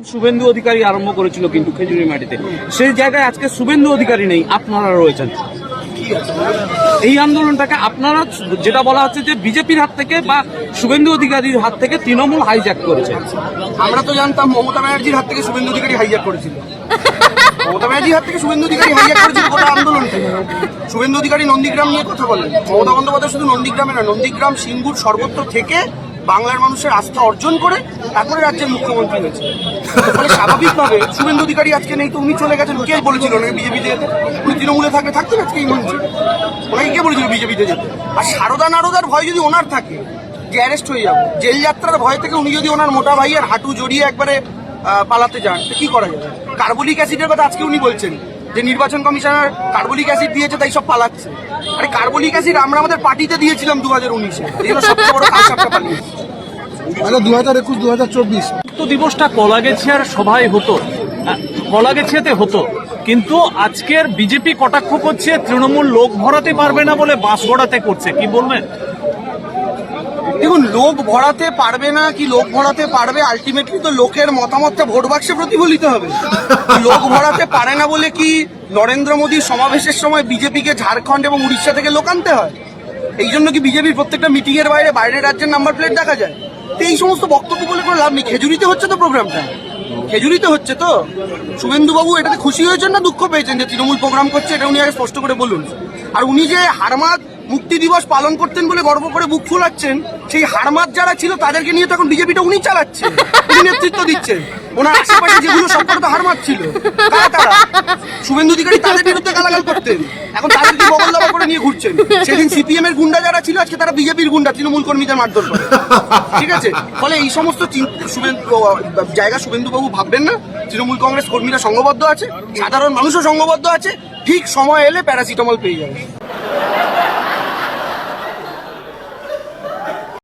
শুভেন্দু অধিকারী আরম্ভ করেছিল কিন্তু খেজুরি মাটিতে। সেই জায়গায় আজকে শুভেন্দু অধিকারী নেই, আপনারা রয়েছেন। এই আন্দোলনটাকে আপনারা যেটা বলা হচ্ছে যে বিজেপির হাত থেকে বা শুভেন্দু অধিকারীর হাত থেকে তৃণমূল হাইজ্যাক করেছে। আমরা তো জানতাম মমতা ব্যানার্জির হাত থেকে শুভেন্দু অধিকারী হাইজ্যাক করেছিল। মমতা ব্যানার্জির হাত থেকে শুভেন্দু অধিকারী হাইজ্যাক করেছিল গোটা আন্দোলনকে শুভেন্দু অধিকারী নন্দীগ্রাম নিয়ে কথা বলেন। মমতা বন্দ্যোপাধ্যায় শুধু নন্দীগ্রামে না নন্দীগ্রাম সিঙ্গুর সর্বত্র থেকে বাংলার মানুষের আস্থা অর্জন করে তারপরে রাজ্যের মুখ্যমন্ত্রী হয়েছে। স্বাভাবিকভাবে শুভেন্দু অধিকারী আজকে নেই তো উনি চলে গেছেন। কে বলেছিল ওনাকে বিজেপিতে উনি তৃণমূলে থাকলে থাকতেন আজকে এই মঞ্চে। ওনাকে কে বলেছিল বিজেপিতে যেতে? আর সারদা নারদার ভয় যদি ওনার থাকে, যে অ্যারেস্ট হয়ে যাবে, জেল যাত্রার ভয় থেকে উনি যদি ওনার মোটা ভাই আর হাঁটু জড়িয়ে একবারে পালাতে যান কি করা যাবে? কার্বলিক অ্যাসিডের কথা আজকে উনি বলছেন। যে নির্বাচন কমিশনার কার্বলিক অ্যাসিড দিয়েছে তাই সব পালাচ্ছে। আরে কার্বলিক অ্যাসিড আমরা আমাদের পার্টিতে দিয়েছিলাম দু হাজার উনিশে সবচেয়ে বড় কাজ সাপটা পালিয়েছে আচ্ছা দু হাজার একুশ দু হাজার চব্বিশ। তো দিবসটা কলাগেছিয়ার সভায় হতো। আহ, কলাগেছিয়াতে হতো। কিন্তু আজকের বিজেপি কটাক্ষ করছে তৃণমূল লোক ভরাতে পারবে না বলে বাস ভরাতে করছে। কি বলবেন? দেখুন, লোক ভরাতে পারবে না কি লোক ভরাতে পারবে? আলটিমেটলি তো লোকের মতামতটা ভোট বাক্সে প্রতিফলিত হবে। লোক ভরাতে পারে না বলে কি নরেন্দ্র মোদীর সমাবেশের সময় বিজেপিকে ঝাড়খণ্ড এবং উড়িষ্যা থেকে লোক আনতে হয়? এই জন্য কি বিজেপির প্রত্যেকটা মিটিং এর বাইরে বাইরের রাজ্যের নাম্বার প্লেট দেখা যায়? তো এই সমস্ত বক্তব্য বলে কোনো লাভ নেই। খেজুরিতে হচ্ছে তো প্রোগ্রামটা খেজুরিতে হচ্ছে তো? শুভেন্দুবাবু এটাতে খুশি হয়েছেন না দুঃখ পেয়েছেন যে তৃণমূল প্রোগ্রাম করছে? এটা উনি আগে স্পষ্ট করে বলুন। আর উনি যে হারমাত মুক্তি দিবস পালন করতেন বলে গর্ব করে বুক ফুলাচ্ছেন, সেই হারমাত যারা ছিল তাদেরকে নিয়ে তখন বিজেপিটা উনি চালাচ্ছেন, উনি নেতৃত্ব দিচ্ছেন। ওনার আশেপাশে যেগুলো সবকটা হারমাত ছিল শুভেন্দু অধিকারী তাদের বিরুদ্ধে গালাগাল করতেন। এখন তাদেরকে বগল দাবা করে নিয়ে ঘুরছেন। সেদিন সিপিএম এর গুন্ডা যারা ছিল, আজকে তারা বিজেপির গুন্ডা, তৃণমূল কর্মীদের মারধর করে। ঠিক আছে? ফলে এই সমস্ত শুভেন্দু জায়গা শুভেন্দুবাবু ভাববেন না। তৃণমূল কংগ্রেস কর্মীরা সংঘবদ্ধ আছে, সাধারণ মানুষও সংঘবদ্ধ আছে। ঠিক সময় এলে প্যারাসিটামল পেয়ে যাবে।